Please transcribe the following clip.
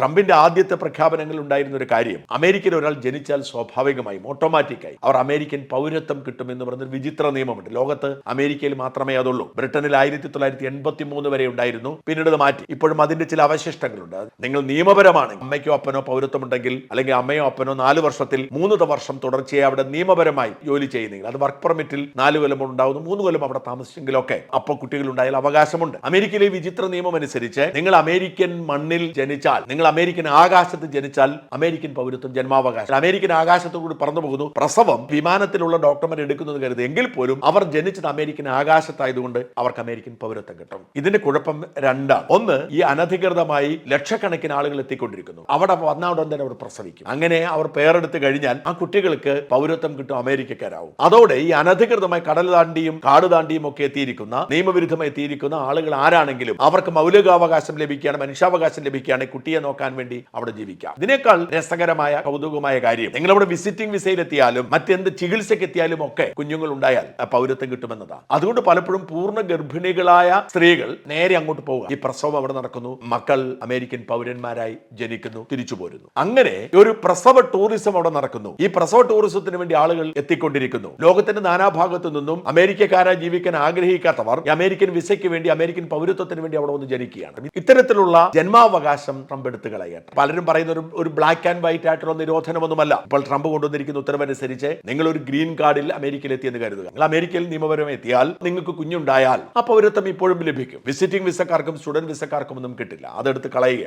ട്രംപിന്റെ ആദ്യത്തെ പ്രഖ്യാപനങ്ങളിൽ ഉണ്ടായിരുന്ന ഒരു കാര്യം അമേരിക്കയിൽ ഒരാൾ ജനിച്ചാൽ സ്വാഭാവികമായും ഓട്ടോമാറ്റിക്കായി. അവർ അമേരിക്കൻ പൗരത്വം കിട്ടുമെന്ന് പറഞ്ഞൊരു വിചിത്ര നിയമമുണ്ട്. ലോകത്ത് അമേരിക്കയിൽ മാത്രമേ അതുള്ളൂ. ബ്രിട്ടനിൽ ആയിരത്തി തൊള്ളായിരത്തി എൺപത്തി മൂന്ന് വരെ ഉണ്ടായിരുന്നു. പിന്നീട് അത് മാറ്റി. ഇപ്പോഴും അതിന്റെ ചില അവശിഷ്ടങ്ങളുണ്ട്. നിങ്ങൾ നിയമപരമാണ്. അമ്മയ്ക്കോ അപ്പനോ പൗരത്വം ഉണ്ടെങ്കിൽ അല്ലെങ്കിൽ അമ്മയോ അപ്പനോ നാല് വർഷത്തിൽ മൂന്ന് വർഷം തുടർച്ചയായി അവിടെ നിയമപരമായി ജോലി ചെയ്യുന്നെങ്കിൽ അത് വർക്ക് പെർമിറ്റിൽ നാല് കൊല്ലം ഉണ്ടാവുന്നു മൂന്ന് കൊല്ലം അവിടെ താമസിച്ചെങ്കിലൊക്കെ അപ്പോൾ കുട്ടികൾ ഉണ്ടായാൽ അവകാശമുണ്ട്. അമേരിക്കയിലെ വിചിത്ര നിയമം അനുസരിച്ച് നിങ്ങൾ അമേരിക്കൻ മണ്ണിൽ ജനിച്ചാൽ നിങ്ങൾ അമേരിക്കൻ ആകാശത്ത് ജനിച്ചാൽ അമേരിക്കൻ പൗരത്വം ജന്മാവകാശം. അമേരിക്കൻ ആകാശത്തോട് പറന്നു പോകുന്നു പ്രസവം വിമാനത്തിലുള്ള ഡോക്ടർമാർ എടുക്കുന്നത് കരുത് എങ്കിൽ പോലും അവർ ജനിച്ചത് അമേരിക്കൻ ആകാശത്തായതുകൊണ്ട് അവർക്ക് അമേരിക്കൻ പൗരത്വം കിട്ടും. ഇതിന്റെ കുഴപ്പം രണ്ടാണ്. ഒന്ന് ഈ അനധികൃതമായി ലക്ഷക്കണക്കിന് ആളുകൾ എത്തിക്കൊണ്ടിരിക്കുന്നു. അവിടെ വന്ന ഉടൻ തന്നെ അവർ പ്രസവിക്കും. അങ്ങനെ അവർ പേരെടുത്ത് കഴിഞ്ഞാൽ ആ കുട്ടികൾക്ക് പൗരത്വം കിട്ടും അമേരിക്കക്കാരാവും. അതോടെ ഈ അനധികൃതമായി കടൽ താണ്ടിയും കാട് താണ്ടിയും ഒക്കെ എത്തിയിരിക്കുന്ന നിയമവിരുദ്ധമായി എത്തിയിരിക്കുന്ന ആളുകൾ ആരാണെങ്കിലും അവർക്ക് മൗലികാവകാശം ലഭിക്കുകയാണ് മനുഷ്യാവകാശം ലഭിക്കുകയാണ് കുട്ടിയെ നോക്കാൻ വേണ്ടി അവിടെ ജീവിക്കാം. ഇതിനേക്കാൾ രസകരമായ കൗതുകമായ കാര്യം നിങ്ങൾ അവിടെ വിസിറ്റിംഗ് വിസയിലെത്തിയാലും മറ്റെന്ത് ചികിത്സയ്ക്ക് എത്തിയാലും ഒക്കെ കുഞ്ഞുങ്ങൾ ഉണ്ടായാൽ പൗരത്വം കിട്ടുമെന്നതാണ്. അതുകൊണ്ട് പലപ്പോഴും പൂർണ ഗർഭിണികളായ സ്ത്രീകൾ നേരെ അങ്ങോട്ട് പോവുക. ഈ പ്രസവം അവിടെ നടക്കുന്നു. മക്കൾ അമേരിക്കൻ പൗരന്മാരായി ജനിക്കുന്നു തിരിച്ചു പോരുന്നു. അങ്ങനെ ഒരു പ്രസവ ടൂറിസം അവിടെ നടക്കുന്നു. ഈ പ്രസവ ടൂറിസത്തിന് വേണ്ടി ആളുകൾ എത്തിക്കൊണ്ടിരിക്കുന്നു. ലോകത്തിന്റെ നാനാഭാഗത്തു നിന്നും അമേരിക്കക്കാരായി ജീവിക്കാൻ ആഗ്രഹിക്കാത്തവർ അമേരിക്കൻ വിസയ്ക്ക് വേണ്ടി അമേരിക്കൻ പൗരത്വത്തിന് വേണ്ടി അവിടെ വന്ന് ജനിക്കുകയാണ്. ഇത്തരത്തിലുള്ള ജന്മാവകാശം ട്രംപ് എടുത്തു കളയട്ടെ പലരും പറയുന്ന ഒരു ഒരു ബ്ലാക്ക് ആൻഡ് വൈറ്റ് ആയിട്ടുള്ള നിരോധനമൊന്നുമല്ല. ഇപ്പോൾ ട്രംപ് കൊണ്ടുവന്നിരിക്കുന്ന ഉത്തരവനുസരിച്ച് നിങ്ങൾ ഒരു ഗ്രീൻ കാർഡിൽ അമേരിക്കയിൽ എത്തിയെന്ന് കരുതുക. നിങ്ങൾ അമേരിക്കയിൽ നിയമപരമായി എത്തിയാൽ നിങ്ങൾക്ക് കുഞ്ഞുണ്ടായാൽ ആ പൗരത്വം ഇപ്പോഴും ലഭിക്കും. വിസിറ്റിംഗ് വിസക്കാർക്കും സ്റ്റുഡന്റ് വിസക്കാർക്കും ഒന്നും കിട്ടില്ല. അതെടുത്ത് കളയുക.